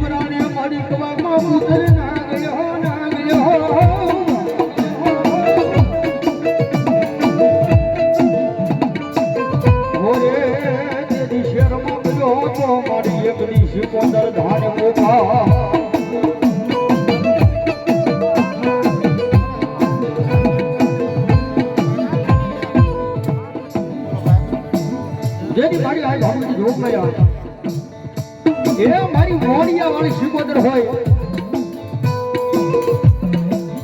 વરાણે મારી કવામાં પુત્ર ના ગયો ના ગયો. મારી એકની શિકોતર ધારે મોકા જેની મારી આ ભાવની જોગ મળ્યા એ મારી મોડિયા વાળી શિકોતર હોય.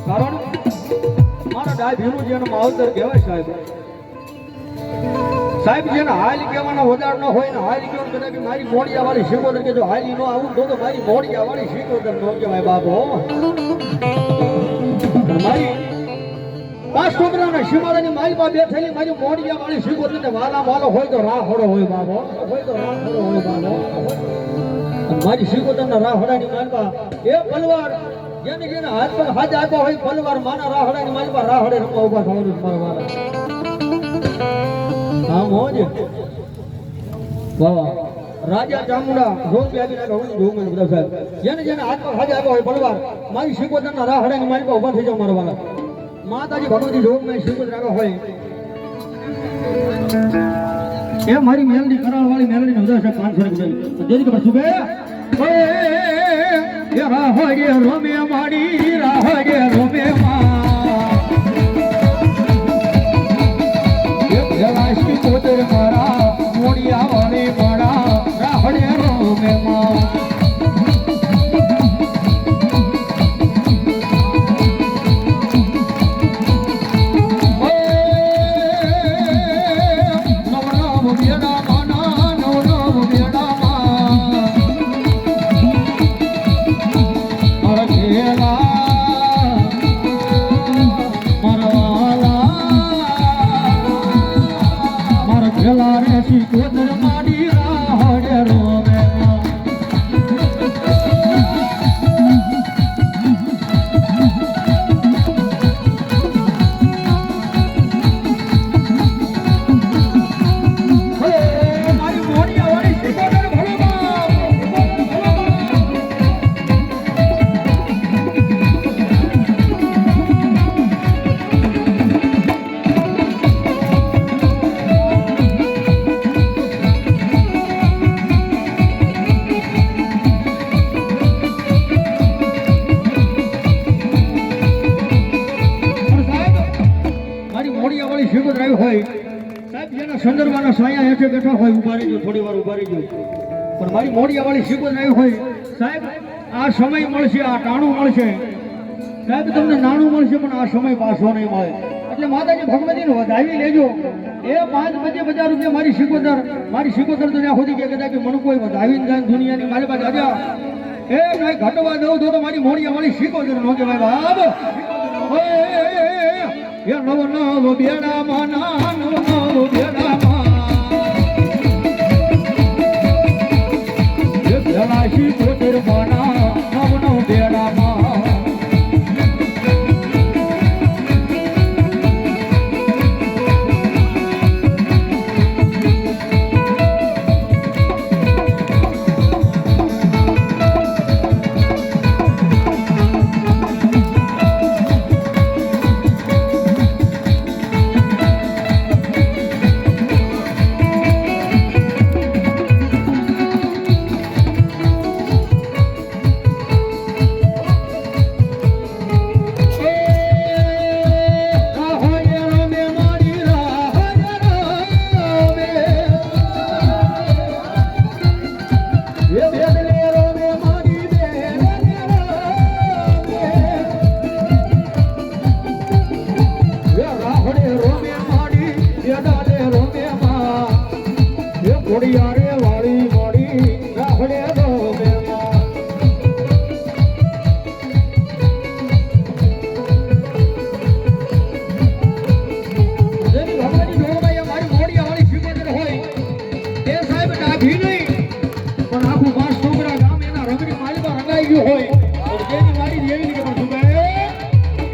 કારણ મારા ડાભીનું જેને માવતર કહેવાય સાહેબ. સાહેબ, જેને હાલ કહેવાનો વધાર ન હોય ને હાલ કહેવાનું કદાચ મારી મોડિયા વાળી શિકોતર કે જો હાલી ન આવું તો મારી મોડિયા વાળી શિકોતર ન કહેવાય બાપો. મારી પાંચ છોકરાના શિવાળાની માલમાં બેઠેલી મારી મોડિયા વાળી શીખો વાલા વાલો હોય તો રાહ હોય બાબો હોય તો રાહ હોય બાબો મારી શિકોતરના રાહડાની માલમાં એ પલવાર જેને જેને હાથ પર હાથ આપ્યા હોય પલવાર માના રાહડાની માલમાં રાહડે રમવા ઊભા થવાનું મારા વાળા હા મોજ વાહ. રાજા ચામુંડા રોજ આવી નાખે, હું જોઉં બધા સાહેબ. જેને જેને હાથ પર આપ્યા હોય પલવાર મારી શિકોતરના રાહડાની માલમાં ઊભા થઈ જાવ મારા વાળા માતાજી ભગવતી જોગ મેં શિકોતર રાખ્યો હોય. એ મારી મેલડી કરાળ વાળી મેલડી ને ઉદાસ પાંચસો રૂપિયા જેથી ખબર શું કે એ રાહડે રોમે મારી રાહડે મારી મોડિયા આવી હોય. સાહેબ, જેના સંદર્ભના સાયા હેઠે બેઠા હોય ઊભા રહેજો, થોડી વાર ઊભા રહેજો. પણ મારી મોડિયાવાળી વાળી શિકોત આવી હોય. સાહેબ, આ સમય મળશે, આ ટાણું મળશે. સાહેબ, તમને નાણું મળશે, પણ આ સમય પાછો નહીં મળે. એટલે માતાજી ભગવતીને વધાવી લેજો. એ પાંચ પચીસ હજાર રૂપિયા મારી શિકોતર મારી શિકોતર તો ત્યાં સુધી કે કદાચ મને કોઈ વધાવી જાય દુનિયાની મારી પાસે આવ્યા એ કઈ ઘટવા દઉં તો મારી મોડિયા વાળી શિકોતર નો કહેવાય બાબ નવ નવ બેડા માના નવ નવ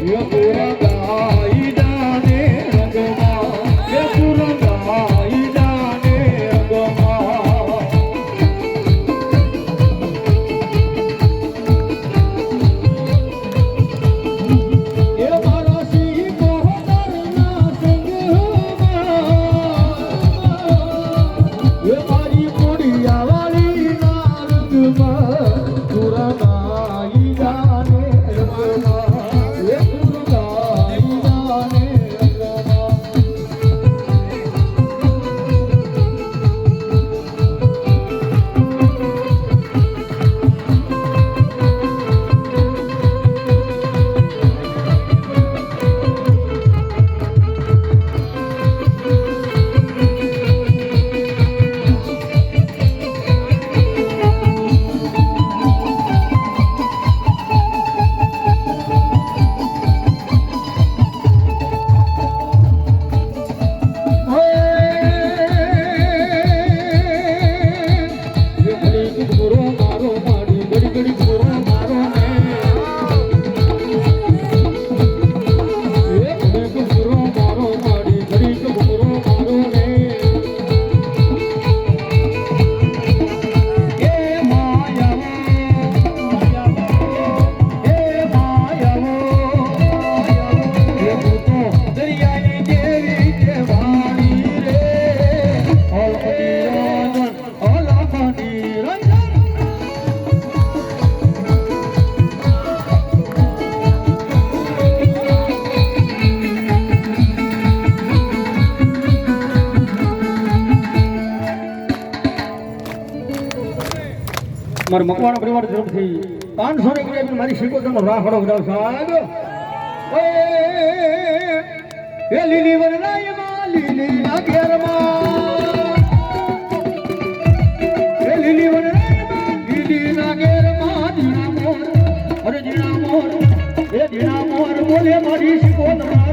Yo, મારા મકવાણા પરિવાર તરફથી પાંચસો ની એક મારી શીખોતરનો રાખડો કરાવ સાહેબ. એ લીલી વનરાયમાં લીલી ના ઘેરમાં એ લીલી વનરાયમાં લીલી ના ઘેરમાં જીણા મોર. અરે જીણા મોર, એ જીણા મોર બોલે મારી શીખોતરના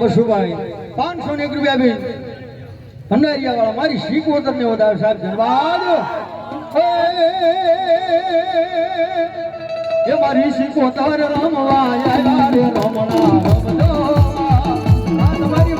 બસુભાઈ પાંચસો ને એક રૂપિયા બિલ ભંડારિયા વાળા મારી શીખવો તમને વધારે, સાહેબ, ધન્યવાદ. એ મારી શીખવતર રમવા આવ્યા રે રમણા રમજો. આ તમારી